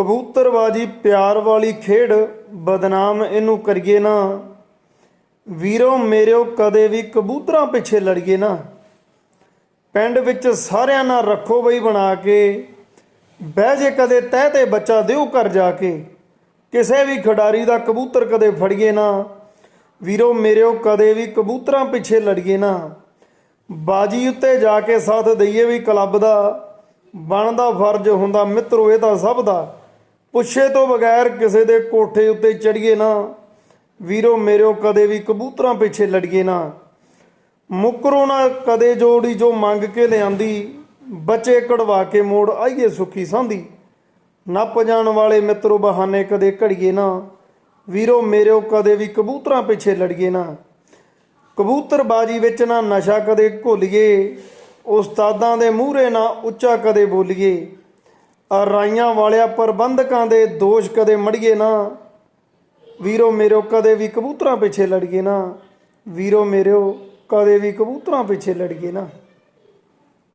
ਕਬੂਤਰਬਾਜੀ ਪਿਆਰ ਵਾਲੀ ਖੇਡ, ਬਦਨਾਮ ਇਹਨੂੰ ਕਰੀਏ ਨਾ। ਵੀਰੋ, ਮੇਰਿਓ, ਕਦੇ ਵੀ ਕਬੂਤਰਾਂ ਪਿੱਛੇ ਲੜੀਏ ਨਾ। ਪਿੰਡ ਵਿੱਚ ਸਾਰਿਆਂ ਨਾਲ ਰੱਖੋ ਬਈ ਬਣਾ ਕੇ। ਬਹਿ ਜੇ ਕਦੇ ਤਹਿ ਤੇ ਬੱਚਾ ਦਿਓ ਘਰ ਜਾ ਕੇ। ਕਿਸੇ ਵੀ ਖਿਡਾਰੀ ਦਾ ਕਬੂਤਰ ਕਦੇ ਫੜੀਏ ਨਾ। ਵੀਰੋ, ਮੇਰਿਓ, ਕਦੇ ਵੀ ਕਬੂਤਰਾਂ ਪਿੱਛੇ ਲੜੀਏ ਨਾ। ਬਾਜੀ ਉੱਤੇ ਜਾ ਕੇ ਸਾਥ ਦਈਏ ਵੀ ਕਲੱਬ ਦਾ। ਬਣਦਾ ਫਰਜ਼ ਹੁੰਦਾ ਮਿੱਤਰੋ, ਇਹ ਤਾਂ ਸਭ ਦਾ। ਪੁੱਛੇ ਤੋਂ ਬਗੈਰ ਕਿਸੇ ਦੇ ਕੋਠੇ ਉੱਤੇ ਚੜੀਏ ਨਾ, ਵੀਰੋ ਮੇਰਿਓ ਕਦੇ ਵੀ ਕਬੂਤਰਾਂ ਪਿੱਛੇ ਲੜੀਏ ਨਾ। ਮੁਕਰੋ ਨਾ ਕਦੇ ਜੋੜੀ ਜੋ ਮੰਗ ਕੇ ਲਿਆਂਦੀ, ਬੱਚੇ ਕਢਵਾ ਕੇ ਮੋੜ ਆਈਏ ਸੁਖੀ ਸਾਂਦੀ ਨੱਪ ਜਾਣ ਵਾਲੇ ਮਿੱਤਰੋ ਬਹਾਨੇ ਕਦੇ ਘੜੀਏ ਨਾ, ਵੀਰੋ ਮੇਰਿਓ ਕਦੇ ਵੀ ਕਬੂਤਰਾਂ ਪਿੱਛੇ ਲੜੀਏ ਨਾ। ਕਬੂਤਰਬਾਜੀ ਵਿੱਚ ਨਾ ਨਸ਼ਾ ਕਦੇ ਘੁੱਲੀਏ, ਉਸਤਾਦਾਂ ਦੇ ਮੂਹਰੇ ਨਾ ਉੱਚਾ ਕਦੇ ਬੋਲੀਏ। ਰਾਈਆਂ ਵਾਲਿਆ ਪ੍ਰਬੰਧਕਾਂ ਦੇ ਦੋਸ਼ ਕਦੇ ਮੜੀਏ ਨਾ। ਵੀਰੋ ਮੇਰਿਓ ਕਦੇ ਵੀ ਕਬੂਤਰਾਂ ਪਿੱਛੇ ਲੜੀਏ ਨਾ। ਵੀਰੋ ਮੇਰਿਓ ਕਦੇ ਵੀ ਕਬੂਤਰਾਂ ਪਿੱਛੇ ਲੜੀਏ ਨਾ।